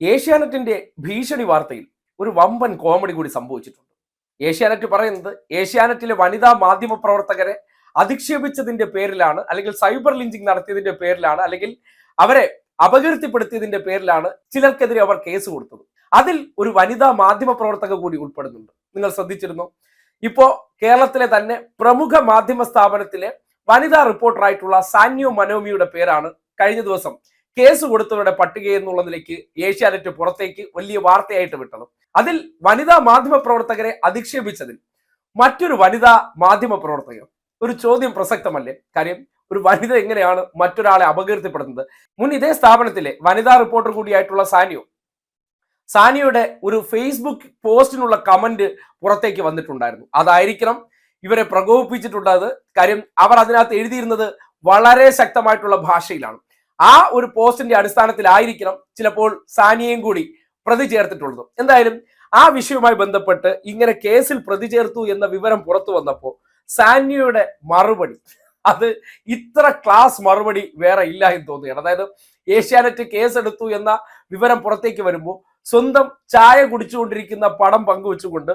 ഏഷ്യാനെറ്റിന്റെ ഭീഷണി വാർത്തയിൽ ഒരു വമ്പൻ കോമഡി കൂടി സംഭവിച്ചിട്ടുണ്ട്. ഏഷ്യാനെറ്റ് പറയുന്നത് ഏഷ്യാനെറ്റിലെ വനിതാ മാധ്യമ പ്രവർത്തകരെ അധിക്ഷേപിച്ചതിന്റെ പേരിലാണ് അല്ലെങ്കിൽ സൈബർ ലിഞ്ചിങ് നടത്തിയതിന്റെ പേരിലാണ് അല്ലെങ്കിൽ അവരെ അപകീർത്തിപ്പെടുത്തിയതിന്റെ പേരിലാണ് ചിലർക്കെതിരെ അവർ കേസ് കൊടുത്തത്. അതിൽ ഒരു വനിതാ മാധ്യമ പ്രവർത്തക കൂടി ഉൾപ്പെടുന്നുണ്ട്. നിങ്ങൾ ശ്രദ്ധിച്ചിരുന്നു. ഇപ്പോ കേരളത്തിലെ തന്നെ പ്രമുഖ മാധ്യമ സ്ഥാപനത്തിലെ വനിതാ റിപ്പോർട്ടറായിട്ടുള്ള സാന്യോ മനോമിയുടെ പേരാണ് കഴിഞ്ഞ ദിവസം കേസ് കൊടുത്തവരുടെ പട്ടിക എന്നുള്ള നിലയ്ക്ക് ഏഷ്യാനെറ്റ് പുറത്തേക്ക് വലിയ വാർത്തയായിട്ട് വിട്ടത്. അതിൽ വനിതാ മാധ്യമ പ്രവർത്തകരെ അധിക്ഷേപിച്ചതിൽ മറ്റൊരു വനിതാ മാധ്യമ പ്രവർത്തകർ ഒരു ചോദ്യം പ്രസക്തമല്ലേ? കാര്യം ഒരു വനിത എങ്ങനെയാണ് മറ്റൊരാളെ അപകീർത്തിപ്പെടുന്നത് മുൻ ഇതേ സ്ഥാപനത്തിലെ വനിതാ റിപ്പോർട്ടർ കൂടിയായിട്ടുള്ള സാനിയോ. സാനിയുടെ ഒരു ഫേസ്ബുക്ക് പോസ്റ്റിനുള്ള കമന്റ് പുറത്തേക്ക് വന്നിട്ടുണ്ടായിരുന്നു. അതായിരിക്കണം ഇവരെ പ്രകോപിപ്പിച്ചിട്ടുള്ളത് കാര്യം അവർ അതിനകത്ത് എഴുതിയിരുന്നത് വളരെ ശക്തമായിട്ടുള്ള ഭാഷയിലാണ്. ആ ഒരു പോസ്റ്റിന്റെ അടിസ്ഥാനത്തിലായിരിക്കണം ചിലപ്പോൾ സാനിയയും കൂടി പ്രതി ചേർത്തിട്ടുള്ളത്. എന്തായാലും ആ വിഷയവുമായി ബന്ധപ്പെട്ട് ഇങ്ങനെ കേസിൽ പ്രതി ചേർത്തു എന്ന വിവരം പുറത്തു വന്നപ്പോൾ സാനിയയുടെ മറുപടി അത് ഇത്ര ക്ലാസ് മറുപടി വേറെ ഇല്ല എന്ന് തോന്നുകയാണ്. അതായത് ഏഷ്യാനെറ്റ് കേസെടുത്തു എന്ന വിവരം പുറത്തേക്ക് വരുമ്പോൾ സ്വന്തം ചായ കുടിച്ചുകൊണ്ടിരിക്കുന്ന പടം പങ്കുവെച്ചുകൊണ്ട്